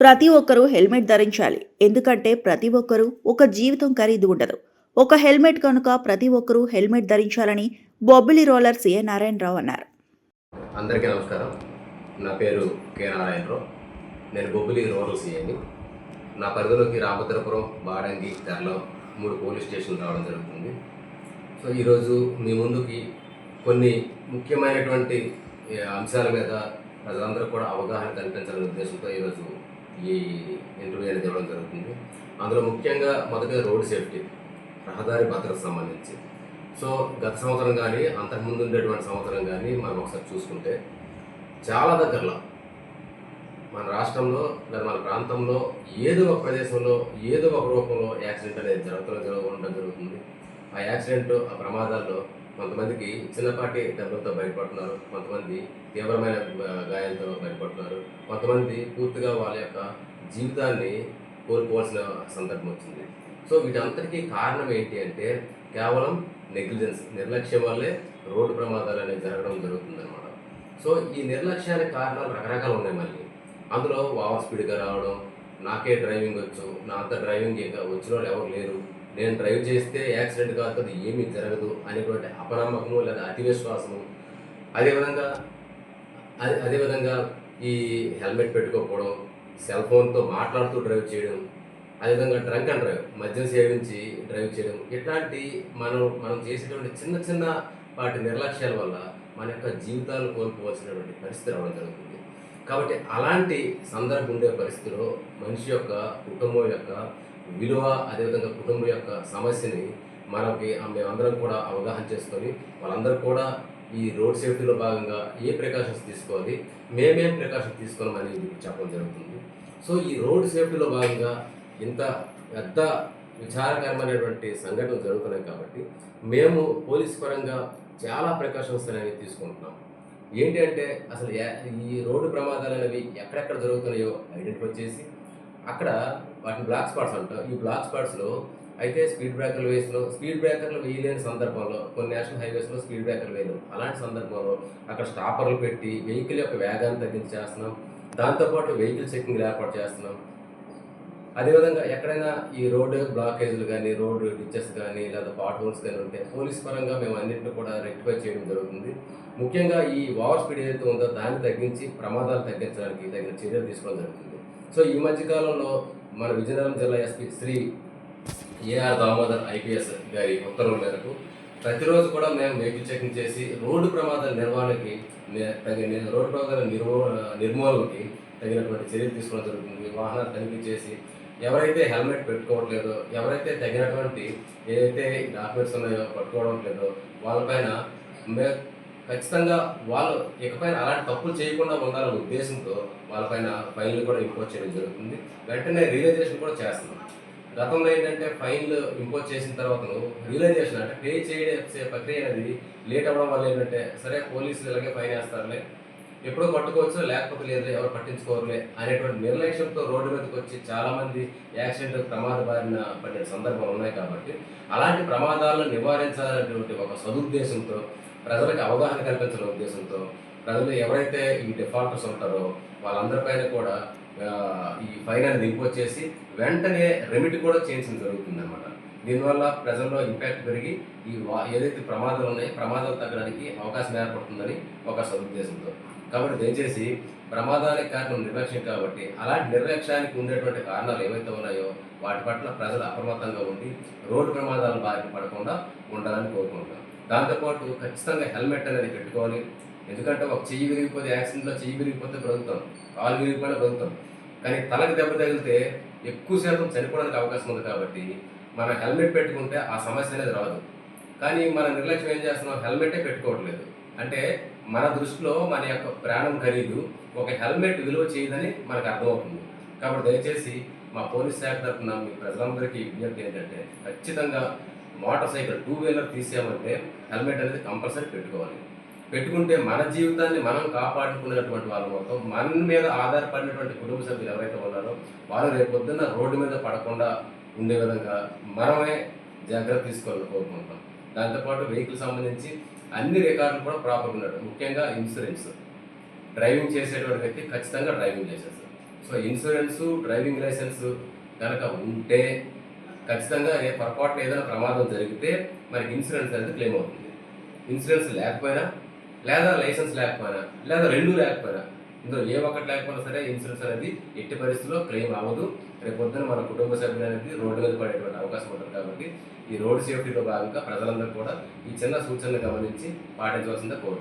ప్రతి ఒక్కరూ హెల్మెట్ ధరించాలి. ఎందుకంటే ప్రతి ఒక్కరూ ఒక జీవితం ఖరీదు ఉండదు. ఒక హెల్మెట్ కనుక ప్రతి ఒక్కరూ హెల్మెట్ ధరించాలని బొబ్బిలి రోలర్ సిఏ నారాయణరావు అన్నారు. అందరికీ నమస్కారం. నా పేరు కె. నారాయణరావు. నేను బొబ్బిలి రోలర్ సిఏని నా పరిధిలోకి రామభద్రపురం బాడంగి తెరలో మూడు పోలీస్ స్టేషన్లు రావడం జరుగుతుంది. సో ఈరోజు మీ ముందుకి కొన్ని ముఖ్యమైనటువంటి అంశాల మీద ప్రజలందరూ కూడా అవగాహన కల్పించాలనే ఉద్దేశంతో ఈరోజు ఈ ఇంటర్వ్యూ అనేది ఇవ్వడం జరుగుతుంది. అందులో ముఖ్యంగా మొదటిగా రోడ్ సేఫ్టీ రహదారి భద్రతకు సంబంధించి. సో గత సంవత్సరం కానీ అంతకుముందు ఉండేటువంటి సంవత్సరం కానీ మనం ఒకసారి చూసుకుంటే చాలా దగ్గరలో మన రాష్ట్రంలో లేదా మన ప్రాంతంలో ఏదో ఒక ప్రదేశంలో ఏదో ఒక రూపంలో యాక్సిడెంట్ అనేది జరుగుతూ జరగడం జరుగుతుంది. ఆ యాక్సిడెంట్ ఆ ప్రమాదాల్లో కొంతమందికి చిన్నపాటి దెబ్బలతో బయటపడుతున్నారు కొంతమంది తీవ్రమైన గాయాలతో బయటపడుతున్నారు కొంతమంది పూర్తిగా వాళ్ళ యొక్క జీవితాన్ని కోల్పోవాల్సిన సందర్భం వచ్చింది. సో వీటంతటికీ కారణం ఏంటి అంటే కేవలం నెగ్లిజెన్స్ నిర్లక్ష్యం వల్లే రోడ్డు ప్రమాదాలు అనేవి జరగడం జరుగుతుందన్నమాట. సో ఈ నిర్లక్ష్యానికి కారణాలు రకరకాలు ఉన్నాయి మళ్ళీ. అందులో ఓవర్ స్పీడ్గా రావడం నాకే డ్రైవింగ్ వచ్చు నా అంత డ్రైవింగ్ ఇంకా వచ్చిన వాళ్ళు ఎవరు లేరు నేను డ్రైవ్ చేస్తే యాక్సిడెంట్ కాదు ఏమీ జరగదు అనేటువంటి అపనమ్మకము లేదా అతి విశ్వాసము అదేవిధంగా అదే అదేవిధంగా ఈ హెల్మెట్ పెట్టుకోకపోవడం సెల్ ఫోన్తో మాట్లాడుతూ డ్రైవ్ చేయడం అదేవిధంగా డ్రంక్ అండ్ డ్రైవ్ మద్యం సేవించి డ్రైవ్ చేయడం ఇట్లాంటి మనం మనం చేసేటువంటి చిన్న చిన్న వాటి నిర్లక్ష్యాల వల్ల మన యొక్క జీవితాలు కోల్పోవలసినటువంటి పరిస్థితి రావడం జరుగుతుంది. కాబట్టి అలాంటి సందర్భం ఉండే పరిస్థితిలో మనిషి యొక్క కుటుంబం యొక్క విలువ అదేవిధంగా కుటుంబం యొక్క సమస్యని మనకి మేమందరం కూడా అవగాహన చేసుకొని వాళ్ళందరూ కూడా ఈ రోడ్ సేఫ్టీలో భాగంగా ఏ ప్రికాషన్స్ తీసుకోవాలి మేమేం ప్రికాషన్స్ తీసుకోవాలని చెప్పడం జరుగుతుంది. సో ఈ రోడ్ సేఫ్టీలో భాగంగా ఇంత పెద్ద విచారకరమైనటువంటి సంఘటనలు జరుగుతున్నాయి కాబట్టి మేము పోలీస్ పరంగా చాలా ప్రికాషన్స్ అనేవి తీసుకుంటున్నాం. ఏంటంటే అసలు ఈ రోడ్డు ప్రమాదాలు అనేవి ఎక్కడెక్కడ జరుగుతున్నాయో ఐడెంటిఫై చేసి అక్కడ వాటిని బ్లాక్ స్పాట్స్ అంటాం ఈ బ్లాక్ స్పాట్స్లో అయితే స్పీడ్ బ్రేకర్లు వేసిన స్పీడ్ బ్రేకర్లు వేయలేని సందర్భంలో కొన్ని నేషనల్ హైవేస్లో స్పీడ్ బ్రేకర్లు వేయలేము అలాంటి సందర్భంలో అక్కడ స్టాపర్లు పెట్టి వెహికల్ యొక్క వేగాన్ని తగ్గించి చేస్తున్నాం. దాంతోపాటు వెహికల్ చెక్కింగ్ ఏర్పాటు చేస్తున్నాం. అదేవిధంగా ఎక్కడైనా ఈ రోడ్డు బ్లాకేజీలు కానీ రోడ్డు డిచెస్ కానీ లేదా పాట్ హోల్స్ కానీ ఉంటే పోలీస్ పరంగా మేము అన్నింటిని కూడా రెక్టిఫై చేయడం జరుగుతుంది. ముఖ్యంగా ఈ ఓవర్ స్పీడ్ ఏదైతే ఉందో దాన్ని తగ్గించి ప్రమాదాలు తగ్గించడానికి తగిన చర్యలు తీసుకోవడం జరుగుతుంది. సో ఈ మధ్య కాలంలో మన విజయనగరం జిల్లా SP Shri A R Damodar IPS గారి ఉత్తర్వుల మేరకు ప్రతిరోజు కూడా మేము వెహికల్ చెకింగ్ చేసి రోడ్డు ప్రమాదాల నిర్వహణకి నే- తగిన రోడ్డు ప్రమాదాల నిర్మూ నిర్మూలనకి తగినటువంటి చర్యలు తీసుకోవడం జరుగుతుంది. వాహనాలు తనిఖీ చేసి ఎవరైతే హెల్మెట్ పెట్టుకోవట్లేదో ఎవరైతే తగినటువంటి ఏదైతే డాక్యుమెంట్స్ ఉన్నాయో పట్టుకోవడం లేదో వాళ్ళపైన మే ఖచ్చితంగా వాళ్ళు ఇకపైన అలాంటి తప్పులు చేయకుండా ఉండాలనే ఉద్దేశంతో వాళ్ళపైన ఫైన్లు కూడా ఇంపోజ్ చేయడం జరుగుతుంది. వెంటనే రియలైజేషన్ కూడా చేస్తున్నాం. గతంలో ఏంటంటే ఫైన్లు ఇంపోజ్ చేసిన తర్వాత రియలైజేషన్ అంటే పే చేయడే ప్రక్రియ అనేది లేట్ అవ్వడం వల్ల ఏంటంటే సరే పోలీసులు ఇలాగే ఫైన్ వేస్తారులే ఎప్పుడో పట్టుకోవచ్చు లేకపోతే లేదు ఎవరు పట్టించుకోరులే అనేటువంటి నిర్లక్ష్యంతో రోడ్డు మీదకి వచ్చి చాలామంది యాక్సిడెంట్ ప్రమాద బారిన పడిన సందర్భాలు ఉన్నాయి కాబట్టి అలాంటి ప్రమాదాలను నివారించాలనేటువంటి ఒక సదుద్దేశంతో ప్రజలకు అవగాహన కల్పించిన ఉద్దేశంతో ప్రజలు ఎవరైతే ఈ డిఫాల్టర్స్ ఉంటారో వాళ్ళందరిపైన కూడా ఈ ఫైన్ అనేది ఇంపోజ్ చేసి వెంటనే రెమిట్ కూడా చేయించడం జరుగుతుంది అనమాట దీనివల్ల ప్రజల్లో ఇంపాక్ట్ పెరిగి ఈ వా- ఏదైతే ప్రమాదాలు ఉన్నాయో ప్రమాదాలు తగ్గడానికి అవకాశం ఏర్పడుతుందని ఒక సదుద్దేశంతో. కాబట్టి దయచేసి ప్రమాదానికి కారణం నిర్లక్ష్యం కాబట్టి అలాంటి నిర్లక్ష్యానికి ఉండేటువంటి కారణాలు ఏవైతే ఉన్నాయో వాటి పట్ల ప్రజలు అప్రమత్తంగా ఉండి రోడ్డు ప్రమాదాలు బారిన పడకుండా ఉండాలని కోరుకుంటున్నాను దాంతోపాటు ఖచ్చితంగా హెల్మెట్ అనేది పెట్టుకోవాలి. ఎందుకంటే ఒక చెయ్యి విరిగిపోతే యాక్సిడెంట్లో చెయ్యి విరిగిపోతే బ్రతుకుతాం. కాలు విరిగిపోయినా బ్రతుకుతాం. కానీ తలకు దెబ్బ తగిలితే ఎక్కువ శాతం చనిపోవడానికి అవకాశం ఉంది కాబట్టి మనం హెల్మెట్ పెట్టుకుంటే ఆ సమస్య అనేది రాదు. కానీ మనం నిర్లక్ష్యం ఏం చేస్తున్నాం? హెల్మెటే పెట్టుకోవట్లేదు. అంటే మన దృష్టిలో మన యొక్క ప్రాణం ఖరీదు. ఒక హెల్మెట్ విలువ చేయదని మనకు అర్థమవుతుంది. కాబట్టి దయచేసి మా పోలీస్ శాఖ తరఫున మీ ప్రజలందరికీ విజ్ఞప్తి ఏంటంటే ఖచ్చితంగా మోటార్ సైకిల్ టూ వీలర్ తీసామంటే హెల్మెట్ అనేది కంపల్సరీ పెట్టుకోవాలి. పెట్టుకుంటే మన జీవితాన్ని మనం కాపాడుకునేటువంటి వాళ్ళు మొత్తం మన మీద ఆధారపడినటువంటి కుటుంబ సభ్యులు ఎవరైతే ఉన్నారో వాళ్ళు రేపు పొద్దున్న రోడ్డు మీద పడకుండా ఉండే విధంగా మనమే జాగ్రత్త తీసుకోవాలని కోరుకుంటాం దాంతోపాటు వెహికల్ సంబంధించి అన్ని రికార్డులు కూడా ప్రాపర్గా ఉన్నాడు ముఖ్యంగా ఇన్సూరెన్స్. డ్రైవింగ్ చేసేటువంటి వ్యక్తి ఖచ్చితంగా driving licence so insurance driving licence కనుక ఉంటే ఖచ్చితంగా ఏ పొరపాటున ఏదైనా ప్రమాదం జరిగితే మనకి ఇన్సూరెన్స్ అనేది క్లెయిమ్ అవుతుంది. ఇన్సూరెన్స్ లేకపోయినా లేదా లైసెన్స్ లేకపోయినా లేదా రెండు లేకపోయినా ఇందులో ఏ ఒక్కటి లేకపోయినా సరే ఇన్సూరెన్స్ అనేది ఎట్టి పరిస్థితుల్లో క్లెయిమ్ అవ్వదు. రేపు పొద్దున మన కుటుంబ సభ్యులు అనేది రోడ్డు మీద పడేటువంటి అవకాశం ఉంటుంది కాబట్టి ఈ రోడ్ సేఫ్టీలో భాగంగా ప్రజలందరూ కూడా ఈ చిన్న సూచనలు గమనించి పాటించవలసిందే కోరుతున్నాను